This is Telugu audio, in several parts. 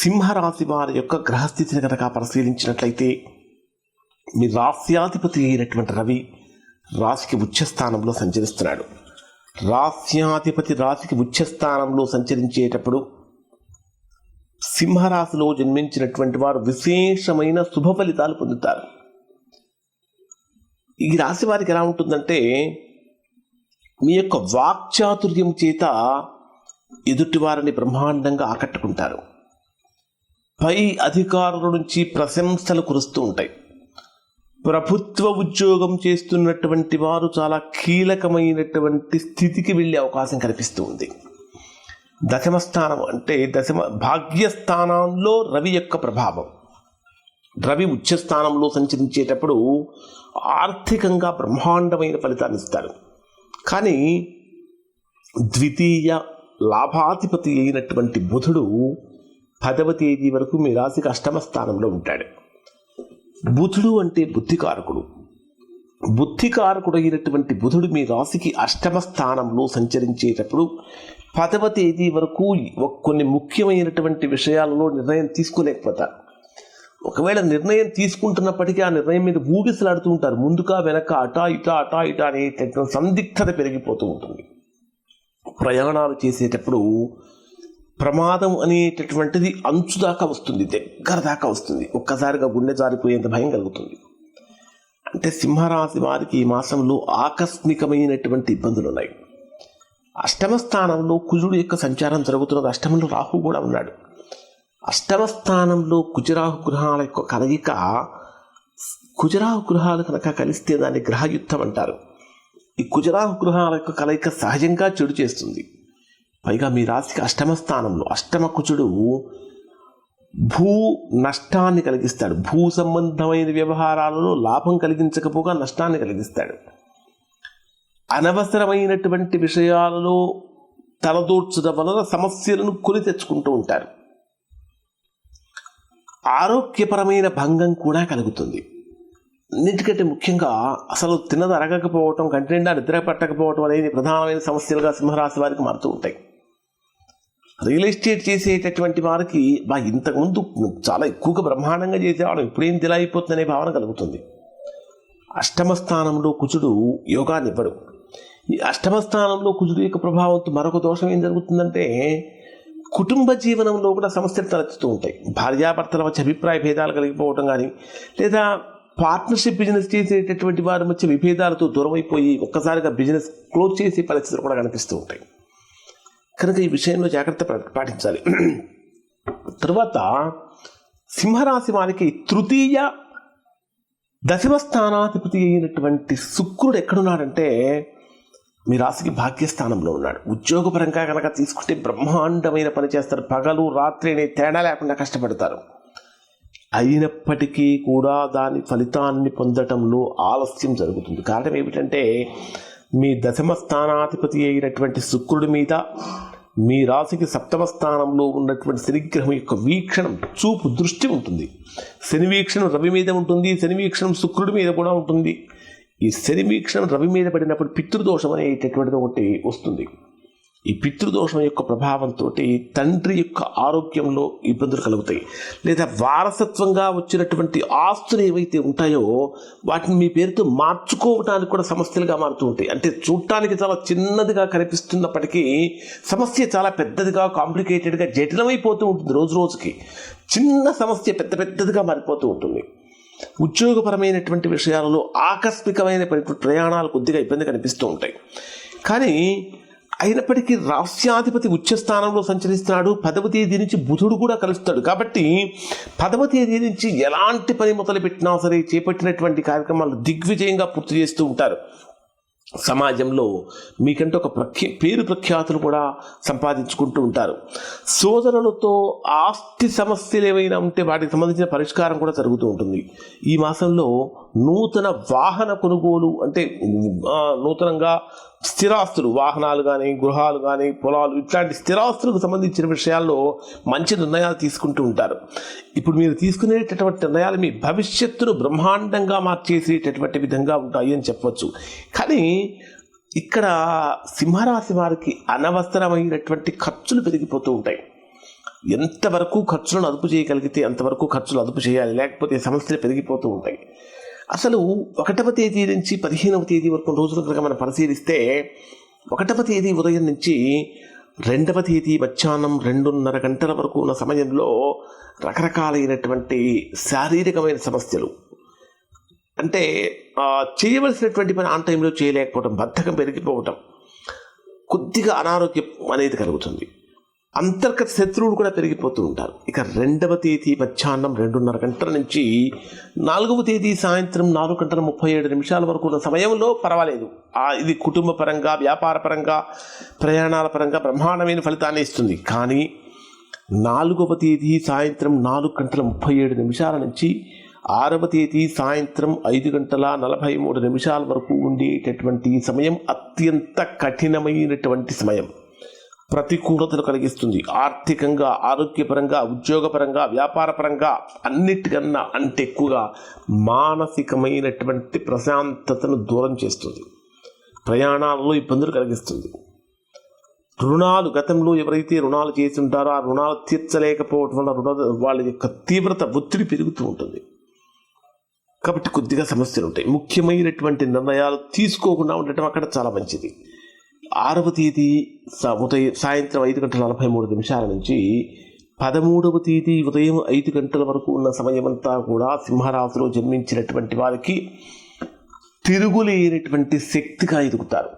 సింహరాశి వారి యొక్క గ్రహస్థితిని కనుక పరిశీలించినట్లయితే మీ రాస్యాధిపతి అయినటువంటి రవి రాశికి ఉచ్చస్థానంలో సంచరిస్తున్నాడు. రాస్యాధిపతి రాశికి ఉచ్చస్థానంలో సంచరించేటప్పుడు సింహరాశిలో జన్మించినటువంటి వారు విశేషమైన శుభ ఫలితాలు పొందుతారు. ఈ రాశి వారికి ఎలా ఉంటుందంటే మీ యొక్క వాక్చాతుర్యం చేత ఎదుటివారిని బ్రహ్మాండంగా ఆకట్టుకుంటారు. పై అధికారుల నుంచి ప్రశంసలు కురుస్తూ ఉంటాయి. ప్రభుత్వ ఉద్యోగం చేస్తున్నటువంటి వారు చాలా కీలకమైనటువంటి స్థితికి వెళ్ళే అవకాశం కనిపిస్తూ ఉంది. దశమ స్థానం అంటే దశమ భాగ్యస్థానంలో రవి యొక్క ప్రభావం. రవి ఉచ్చస్థానంలో సంచరించేటప్పుడు ఆర్థికంగా బ్రహ్మాండమైన ఫలితాన్ని ఇస్తారు. కానీ ద్వితీయ లాభాధిపతి అయినటువంటి బుధుడు పదవ తేదీ వరకు మీ రాశికి అష్టమ స్థానంలో ఉంటాడు. బుధుడు అంటే బుద్ధికారకుడు. బుద్ధికారకుడు అయినటువంటి బుధుడు మీ రాశికి అష్టమ స్థానంలో సంచరించేటప్పుడు పదవ తేదీ వరకు కొన్ని ముఖ్యమైనటువంటి విషయాలలో నిర్ణయం తీసుకోలేకపోతారు. ఒకవేళ నిర్ణయం తీసుకుంటున్నప్పటికీ ఆ నిర్ణయం మీద ఊగిసలాడుతూ ఉంటారు. ముందుగా వెనక అటా ఇటా అటా ఇటా అనేటటువంటి సందిగ్ధత పెరిగిపోతూ ఉంటుంది. ప్రయాణాలు చేసేటప్పుడు ప్రమాదం అనేటటువంటిది అంచు దాకా వస్తుంది దగ్గర దాకా వస్తుంది. ఒక్కసారిగా గుండె జారిపోయేంత భయం కలుగుతుంది. అంటే సింహరాశి వారికి ఈ మాసంలో ఆకస్మికమైనటువంటి ఇబ్బందులు ఉన్నాయి. అష్టమ స్థానంలో కుజుడు యొక్క సంచారం జరుగుతున్నది. అష్టమంలో రాహు కూడా ఉన్నాడు. అష్టమ స్థానంలో కుజరాహు గృహాల యొక్క కలయిక కుజరాహు గృహాలు కనుక కలిస్తే దాన్ని గ్రహయుద్ధం అంటారు. ఈ కుజరాహు గృహాల యొక్క కలయిక సహజంగా చెడు చేస్తుంది. పైగా మీ రాశికి అష్టమ స్థానంలో అష్టమ భూ నష్టాన్ని కలిగిస్తాడు. భూ సంబంధమైన వ్యవహారాలలో లాభం కలిగించకపోగా నష్టాన్ని కలిగిస్తాడు. అనవసరమైనటువంటి విషయాలలో తలదూర్చడం వలన సమస్యలను కొని తెచ్చుకుంటూ ఉంటారు. ఆరోగ్యపరమైన భంగం కూడా కలుగుతుంది. అన్నిటికంటే ముఖ్యంగా అసలు తినదరగకపోవటం కంటి నిండా నిద్ర పట్టకపోవటం అనేది ప్రధానమైన సమస్యలుగా సింహరాశి వారికి మారుతూ ఉంటాయి. రియల్ ఎస్టేట్ చేసేటటువంటి వారికి బా ఇంతకుముందు చాలా ఎక్కువగా బ్రహ్మాండంగా చేసేవాడు ఎప్పుడేం తిలా అయిపోతుందనే భావన కలుగుతుంది. అష్టమ స్థానంలో కుజుడు యోగాన్ని ఇవ్వడు. ఈ అష్టమ స్థానంలో కుజుడు యొక్క ప్రభావంతో మరొక దోషం ఏం జరుగుతుందంటే కుటుంబ జీవనంలో కూడా సమస్యలు తలెత్తుతూ ఉంటాయి. భార్యాభర్తల మధ్య అభిప్రాయ భేదాలు కలిగిపోవటం కానీ లేదా పార్ట్నర్షిప్ బిజినెస్ చేసేటటువంటి వారి మధ్య విభేదాలతో దూరం అయిపోయి ఒక్కసారిగా బిజినెస్ క్లోజ్ చేసే పరిస్థితులు కూడా కనిపిస్తూ ఉంటాయి. కనుక ఈ విషయంలో జాగ్రత్త పాటించాలి. తరువాత సింహరాశి వారికి తృతీయ దశమ స్థానాధిపతి అయినటువంటి శుక్రుడు ఎక్కడున్నాడంటే మీ రాశికి భాగ్యస్థానంలో ఉన్నాడు. ఉద్యోగపరంగా కనుక తీసుకుంటే బ్రహ్మాండమైన పని చేస్తారు. పగలు రాత్రి అనే తేడా లేకుండా కష్టపడతారు. అయినప్పటికీ కూడా దాని ఫలితాన్ని పొందటంలో ఆలస్యం జరుగుతుంది. కారణం ఏమిటంటే మీ దశమ స్థానాధిపతి అయినటువంటి శుక్రుడి మీద మీ రాశికి సప్తమ స్థానంలో ఉన్నటువంటి శనిగ్రహం యొక్క వీక్షణం చూపు దృష్టి ఉంటుంది. శని వీక్షణం రవి మీద ఉంటుంది శని వీక్షణం శుక్రుడి మీద కూడా ఉంటుంది. ఈ శని వీక్షణం రవి మీద పడినప్పుడు పితృదోషం అనేటటువంటిది ఒకటి వస్తుంది. ఈ పితృదోషం యొక్క ప్రభావంతో తండ్రి యొక్క ఆరోగ్యంలో ఇబ్బందులు కలుగుతాయి. లేదా వారసత్వంగా వచ్చినటువంటి ఆస్తులు ఏవైతే ఉంటాయో వాటిని మీ పేరుతో మార్చుకోవడానికి కూడా సమస్యలుగా మారుతూ ఉంటాయి. అంటే చూడటానికి చాలా చిన్నదిగా కనిపిస్తున్నప్పటికీ సమస్య చాలా పెద్దదిగా కాంప్లికేటెడ్గా జటిలమైపోతూ ఉంటుంది రోజు రోజుకి. చిన్న సమస్య పెద్ద పెద్దదిగా మారిపోతూ ఉంటుంది. ఉద్యోగపరమైనటువంటి విషయాలలో ఆకస్మికమైన ప్రయాణాలు కొద్దిగా ఇబ్బంది కనిపిస్తూ ఉంటాయి. కానీ అయినప్పటికీ రాష్ట్రాధిపతి ఉచ్చస్థానంలో సంచరిస్తున్నాడు. పదవ తేదీ నుంచి బుధుడు కూడా కలుస్తాడు. కాబట్టి పదవ తేదీ నుంచి ఎలాంటి పని మొదలుపెట్టినా సరే చేపట్టినటువంటి కార్యక్రమాలు దిగ్విజయంగా పూర్తి చేస్తూ ఉంటారు. సమాజంలో మీకంటే ఒక ప్రఖ్యా పేరు ప్రఖ్యాతులు కూడా సంపాదించుకుంటూ ఉంటారు. సోదరులతో ఆస్తి సమస్యలు ఏమైనా ఉంటే వాటికి సంబంధించిన పరిష్కారం కూడా జరుగుతూ ఉంటుంది. ఈ మాసంలో నూతన వాహన కొనుగోలు అంటే నూతనంగా స్థిరాస్తులు వాహనాలు కానీ గృహాలు కానీ పొలాలు ఇట్లాంటి స్థిరాస్తులకు సంబంధించిన విషయాల్లో మంచి నిర్ణయాలు తీసుకుంటూ ఉంటారు. ఇప్పుడు మీరు తీసుకునేటటువంటి నిర్ణయాలు మీ భవిష్యత్తును బ్రహ్మాండంగా మార్చేసేటటువంటి విధంగా ఉంటాయి అని చెప్పవచ్చు కానీ ఇక్కడ సింహరాశి వారికి అనవసరమైనటువంటి ఖర్చులు పెరిగిపోతూ ఉంటాయి. ఎంతవరకు ఖర్చులను అదుపు చేయగలిగితే అంతవరకు ఖర్చులు అదుపు చేయాలి. లేకపోతే సమస్యలు పెరిగిపోతూ ఉంటాయి. అసలు ఒకటవ తేదీ నుంచి పదిహేనవ తేదీ వరకు రోజులు కనుక మనం పరిశీలిస్తే ఒకటవ తేదీ ఉదయం నుంచి రెండవ తేదీ మధ్యాహ్నం రెండున్నర గంటల వరకు ఉన్న సమయంలో రకరకాలైనటువంటి శారీరకమైన సమస్యలు. అంటే చేయవలసినటువంటి పని ఆన్ టైంలో చేయలేకపోవడం బద్ధకం పెరిగిపోవటం కొద్దిగా అనారోగ్యం అనేది కలుగుతుంది. అంతర్గత శత్రువులు కూడా పెరిగిపోతూ ఉంటారు. ఇక రెండవ తేదీ మధ్యాహ్నం రెండున్నర గంటల నుంచి నాలుగవ తేదీ సాయంత్రం నాలుగు గంటల ముప్పై ఏడు నిమిషాల వరకు ఉన్న సమయంలో పర్వాలేదు. ఇది కుటుంబ పరంగా వ్యాపార పరంగా ప్రయాణాల పరంగా బ్రహ్మాండమైన ఫలితాన్ని ఇస్తుంది. కానీ నాలుగవ తేదీ సాయంత్రం నాలుగు గంటల ముప్పై ఏడు నిమిషాల నుంచి ఆరవ తేదీ సాయంత్రం ఐదు గంటల నలభై మూడు నిమిషాల వరకు ఉండేటటువంటి సమయం అత్యంత కఠినమైనటువంటి సమయం. ప్రతికూలతలు కలిగిస్తుంది. ఆర్థికంగా ఆరోగ్యపరంగా ఉద్యోగపరంగా వ్యాపారపరంగా అన్నిటికన్నా అంటే ఎక్కువగా మానసికమైనటువంటి ప్రశాంతతను దూరం చేస్తుంది. ప్రయాణాలలో ఇబ్బందులు కలిగిస్తుంది. రుణాలు గతంలో ఎవరైతే రుణాలు చేసి ఉంటారో ఆ రుణాలు తీర్చలేకపోవటం వల్ల రుణ వాళ్ళ యొక్క తీవ్రత ఒత్తిడి పెరుగుతూ ఉంటుంది. కాబట్టి కొద్దిగా సమస్యలు ఉంటాయి. ముఖ్యమైనటువంటి నిర్ణయాలు తీసుకోకుండా ఉండటం అక్కడ చాలా మంచిది. ఆరవ తేదీ స- ఉదయం సాయంత్రం ఐదు గంటల నలభై మూడు నిమిషాల నుంచి పదమూడవ తేదీ ఉదయం ఐదు గంటల వరకు ఉన్న సమయమంతా కూడా సింహరాశిలో జన్మించినటువంటి వారికి తిరుగులేనటువంటి శక్తిగా ఎదుగుతారు.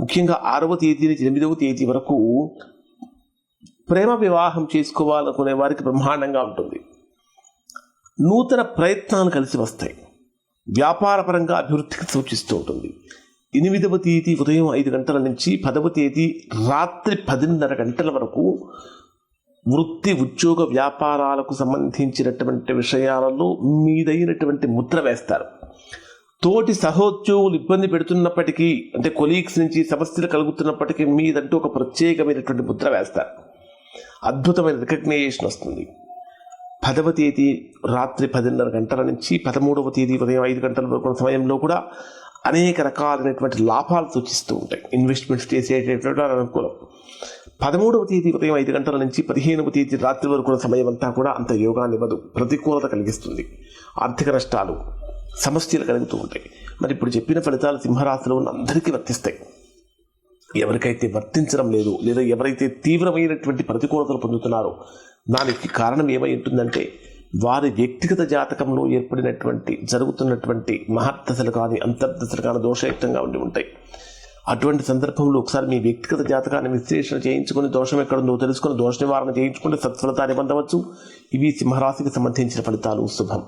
ముఖ్యంగా ఆరవ తేదీ నుంచి ఎనిమిదవ తేదీ వరకు ప్రేమ వివాహం చేసుకోవాలనుకునే వారికి బ్రహ్మాండంగా ఉంటుంది. నూతన ప్రయత్నాలు కలిసి వస్తాయి. వ్యాపారపరంగా అభివృద్ధికి సూచిస్తూ ఉంటుంది. ఎనిమిదవ తేదీ ఉదయం ఐదు గంటల నుంచి పదవ తేదీ రాత్రి పదిన్నర గంటల వరకు వృత్తి ఉద్యోగ వ్యాపారాలకు సంబంధించినటువంటి విషయాలలో మీదైనటువంటి ముద్ర వేస్తారు. తోటి సహోద్యోగులు ఇబ్బంది పెడుతున్నప్పటికీ అంటే కొలీగ్స్ నుంచి సమస్యలు కలుగుతున్నప్పటికీ మీదంటూ ఒక ప్రత్యేకమైనటువంటి ముద్ర వేస్తారు. అద్భుతమైన రికగ్నైజేషన్ వస్తుంది. పదవ తేదీ రాత్రి పదిన్నర గంటల నుంచి పదమూడవ తేదీ ఉదయం ఐదు గంటల వరకు సమయంలో కూడా అనేక రకాలైనటువంటి లాభాలు సూచిస్తూ ఉంటాయి. ఇన్వెస్ట్మెంట్స్ చేసేటటువంటి అనుకూలం పదమూడవ తేదీ ఉదయం ఐదు గంటల నుంచి పదిహేనవ తేదీ రాత్రి వరకు ఉన్న సమయం అంతా కూడా అంత యోగాన్ని ఇవ్వదు. ప్రతికూలత కలిగిస్తుంది. ఆర్థిక నష్టాలు సమస్యలు కలుగుతూ ఉంటాయి. మరి ఇప్పుడు చెప్పిన ఫలితాలు సింహరాశిలో ఉన్న అందరికీ వర్తిస్తాయి. ఎవరికైతే వర్తించడం లేదు లేదా ఎవరైతే తీవ్రమైనటువంటి ప్రతికూలతలు పొందుతున్నారో దానికి కారణం ఏమై ఉంటుందంటే వారి వ్యక్తిగత జాతకంలో ఏర్పడినటువంటి జరుగుతున్నటువంటి మహర్దశలు కానీ అంతర్దశలు కానీ దోషయుక్తంగా ఉండి ఉంటాయి. అటువంటి సందర్భంలో ఒకసారి మీ వ్యక్తిగత జాతకాన్ని విశ్లేషణ చేయించుకుని దోషం ఎక్కడుందో తెలుసుకొని దోష నివారణ చేయించుకుంటే సత్ఫలితాన్ని పొందవచ్చు ఇవి సింహరాశికి సంబంధించిన ఫలితాలు. శుభం.